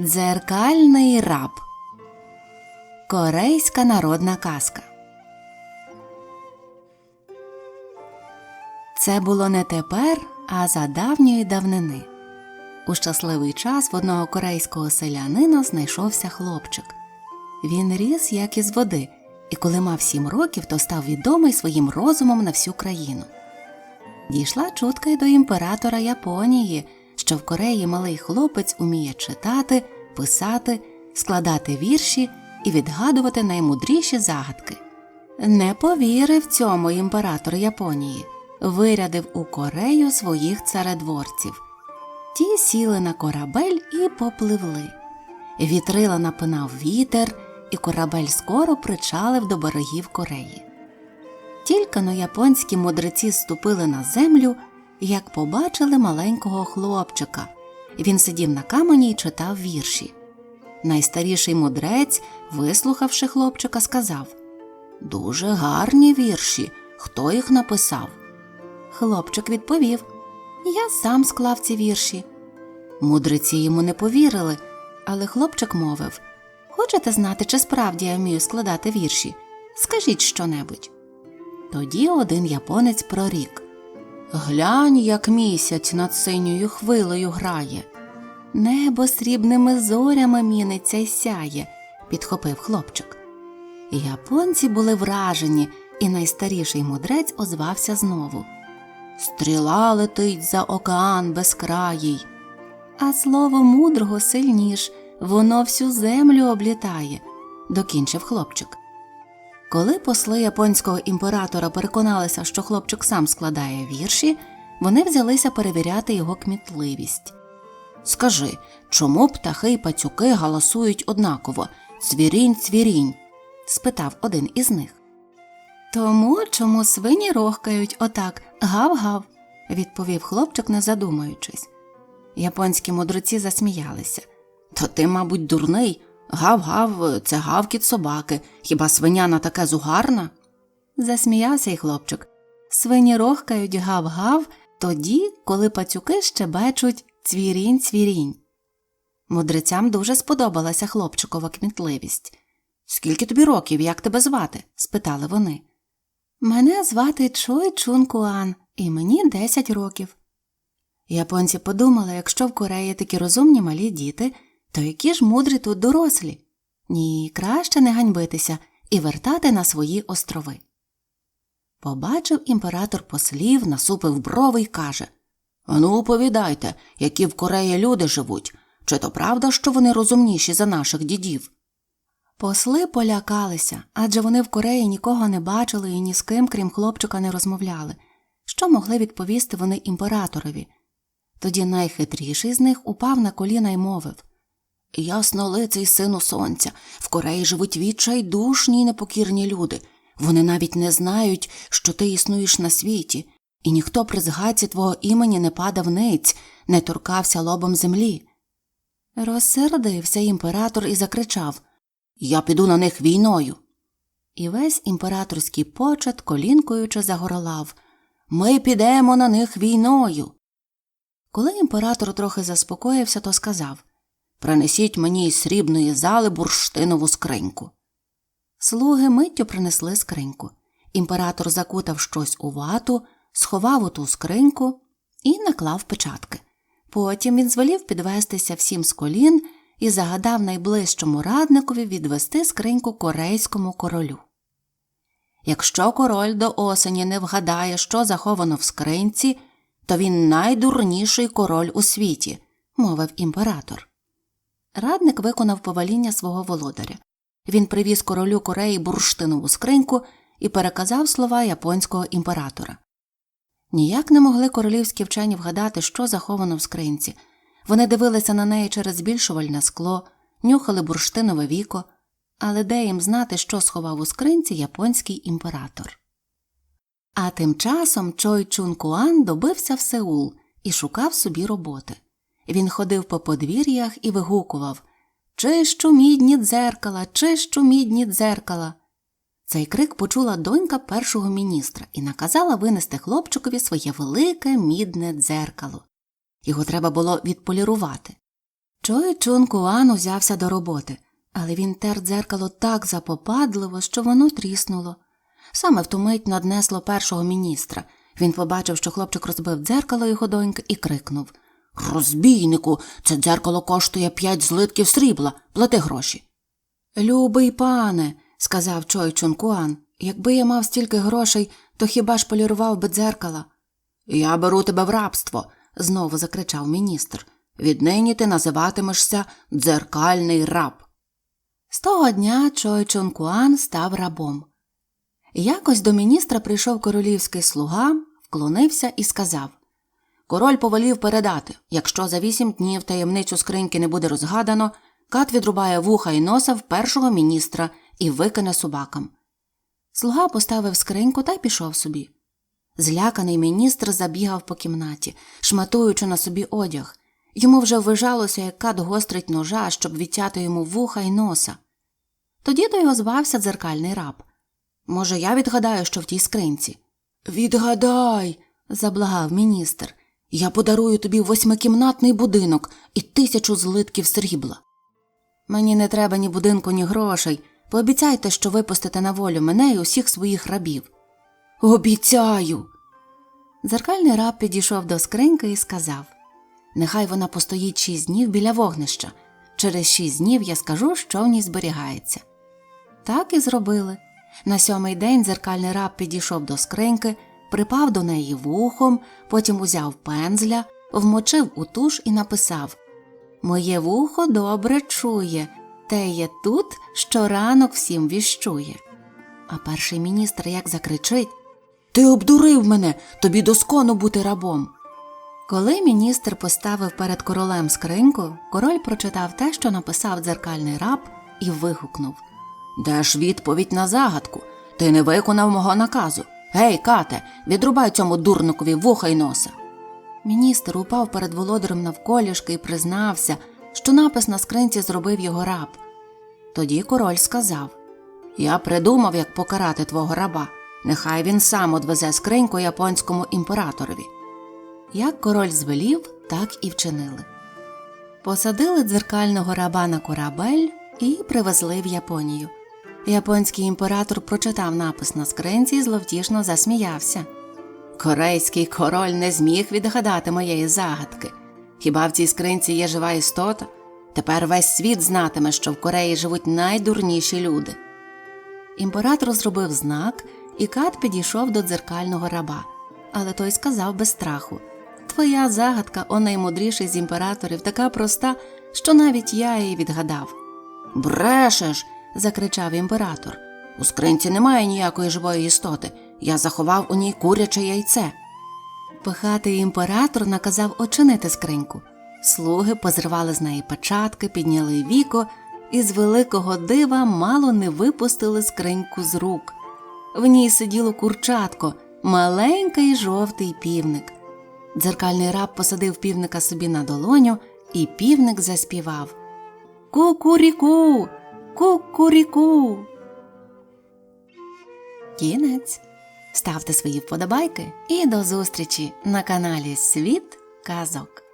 Дзеркальний раб. Корейська народна казка. Це було не тепер, а за давньої давнини. У щасливий час в одного корейського селянина знайшовся хлопчик. Він ріс, як із води, і коли мав сім років, то став відомий своїм розумом на всю країну. Дійшла чутка й до імператора Японії, що в Кореї малий хлопець уміє читати, писати, складати вірші і відгадувати наймудріші загадки. Не повірив цьому імператор Японії, вирядив у Корею своїх царедворців. Ті сіли на корабель і попливли. Вітрила напинав вітер, і корабель скоро причалив до берегів Кореї. Тільки но японські мудреці ступили на землю, як побачили маленького хлопчика. Він сидів на камені і читав вірші. Найстаріший мудрець, вислухавши хлопчика, сказав Дуже гарні вірші. Хто їх написав? Хлопчик відповів Я сам склав ці вірші. Мудреці йому не повірили, але хлопчик мовив Хочете знати, чи справді я вмію складати вірші? Скажіть щонебудь. Тоді один японець прорік Глянь, як місяць над синьою хвилею грає. Небо срібними зорями міниться й сяє, підхопив хлопчик. Японці були вражені, і найстаріший мудрець озвався знову. Стріла летить за океан безкраїй. А слово мудрого сильніш, воно всю землю облітає, докінчив хлопчик. Коли посли японського імператора переконалися, що хлопчик сам складає вірші, вони взялися перевіряти його кмітливість. Скажи, чому птахи й пацюки галасують однаково цвірінь, цвірінь? спитав один із них. Тому чому свині рохкають отак гав-гав, відповів хлопчик, не задумуючись. Японські мудреці засміялися. То ти, мабуть, дурний. Гав-гав, це гавкіт собаки. Хіба свиня на таке зугарна? Засміявся й хлопчик. Свині рохкають гав-гав тоді, коли пацюки щебечуть цвірінь, цвірінь. Мудрецям дуже сподобалася хлопчикова кмітливість. Скільки тобі років, як тебе звати? спитали вони. Мене звати Чой Чун Куан, і мені 10 років. Японці подумали, якщо в Кореї такі розумні малі діти, то які ж мудрі тут дорослі? Ні, краще не ганьбитися і вертати на свої острови. Побачив імператор послів, насупив брови й каже Ану, повідайте, які в Кореї люди живуть, чи то правда, що вони розумніші за наших дідів? Посли полякалися, адже вони в Кореї нікого не бачили і ні з ким, крім хлопчика, не розмовляли. Що могли відповісти вони імператорові? Тоді найхитріший з них упав на коліна й мовив Яснолиций сину сонця, в Кореї живуть відчайдушні й непокірні люди. Вони навіть не знають, що ти існуєш на світі, і ніхто при згадці твого імені не падав ниць, не торкався лобом землі. Розсердився імператор і закричав Я піду на них війною. І весь імператорський почет колінкуючи загорлав Ми підемо на них війною. Коли імператор трохи заспокоївся, то сказав Принесіть мені із срібної зали бурштинову скриньку. Слуги миттю принесли скриньку. Імператор закутав щось у вату, сховав у ту скриньку і наклав печатки. Потім він звелів підвестися всім з колін і загадав найближчому радникові відвести скриньку корейському королю. Якщо король до осені не вгадає, що заховано в скринці, то він найдурніший король у світі, мовив імператор. Радник виконав повеління свого володаря. Він привіз королю Кореї бурштинову скриньку і переказав слова японського імператора. Ніяк не могли королівські вчені вгадати, що заховано в скринці. Вони дивилися на неї через збільшувальне скло, нюхали бурштинове віко, але де їм знати, що сховав у скринці японський імператор. А тим часом Чой Чун Куан добився в Сеул і шукав собі роботи. Він ходив по подвір'ях і вигукував Чищу мідні дзеркала, чищу мідні дзеркала. Цей крик почула донька першого міністра і наказала винести хлопчикові своє велике мідне дзеркало. Його треба було відполірувати. Чой Чун Куан узявся до роботи, але він тер дзеркало так запопадливо, що воно тріснуло. Саме в ту мить наднесло першого міністра. Він побачив, що хлопчик розбив дзеркало його доньки і крикнув Розбійнику, це дзеркало коштує п'ять злитків срібла, плати гроші. Любий пане, сказав Чой Чун Куан, якби я мав стільки грошей, то хіба ж полірував би дзеркала? Я беру тебе в рабство, знову закричав міністр. Віднині ти називатимешся дзеркальний раб. З того дня Чой Чун Куан став рабом. Якось до міністра прийшов королівський слуга, вклонився і сказав Король повелів передати, якщо за вісім днів таємницю скриньки не буде розгадано, кат відрубає вуха і носа в першого міністра і викине собакам. Слуга поставив скриньку та й пішов собі. Зляканий міністр забігав по кімнаті, шматуючи на собі одяг. Йому вже ввижалося, як кат гострить ножа, щоб відтяти йому вуха й носа. Тоді до його звався дзеркальний раб. Може, я відгадаю, що в тій скринці? Відгадай, заблагав міністр. Я подарую тобі восьмикімнатний будинок і тисячу злитків срібла. Мені не треба ні будинку, ні грошей. Пообіцяйте, що випустите на волю мене і усіх своїх рабів. Обіцяю. Дзеркальний раб підійшов до скриньки і сказав Нехай вона постоїть шість днів біля вогнища. Через шість днів я скажу, що в ній зберігається. Так і зробили. На сьомий день дзеркальний раб підійшов до скриньки, припав до неї вухом, потім узяв пензля, вмочив у туш і написав Моє вухо добре чує, те є тут, що ранок всім віщує. А перший міністр як закричить Ти обдурив мене, тобі доскону бути рабом. Коли міністр поставив перед королем скриньку, король прочитав те, що написав дзеркальний раб, і вигукнув Де ж відповідь на загадку? Ти не виконав мого наказу. Гей, кате, відрубай цьому дурникові вуха й носа. Міністр упав перед володарем навколішки і признався, що напис на скринці зробив його раб. Тоді король сказав Я придумав, як покарати твого раба. Нехай він сам одвезе скриньку японському імператорові. Як король звелів, так і вчинили. Посадили дзеркального раба на корабель і привезли в Японію. Японський імператор прочитав напис на скринці і зловтішно засміявся. Корейський король не зміг відгадати моєї загадки. Хіба в цій скринці є жива істота? Тепер весь світ знатиме, що в Кореї живуть найдурніші люди. Імператор зробив знак, і кат підійшов до дзеркального раба, але той сказав без страху Твоя загадка, о наймудріший з імператорів, така проста, що навіть я її відгадав. Брешеш. Закричав імператор. У скринці немає ніякої живої істоти. Я заховав у ній куряче яйце. Пихатий імператор наказав очинити скриньку. Слуги позривали з неї печатки, підняли віко і з великого дива мало не випустили скриньку з рук. В ній сиділо курчатко, маленький жовтий півник. Дзеркальний раб посадив півника собі на долоню, і півник заспівав Кукуріку, кукуріку. Кінець. Ставте свої вподобайки і до зустрічі на каналі Світ Казок.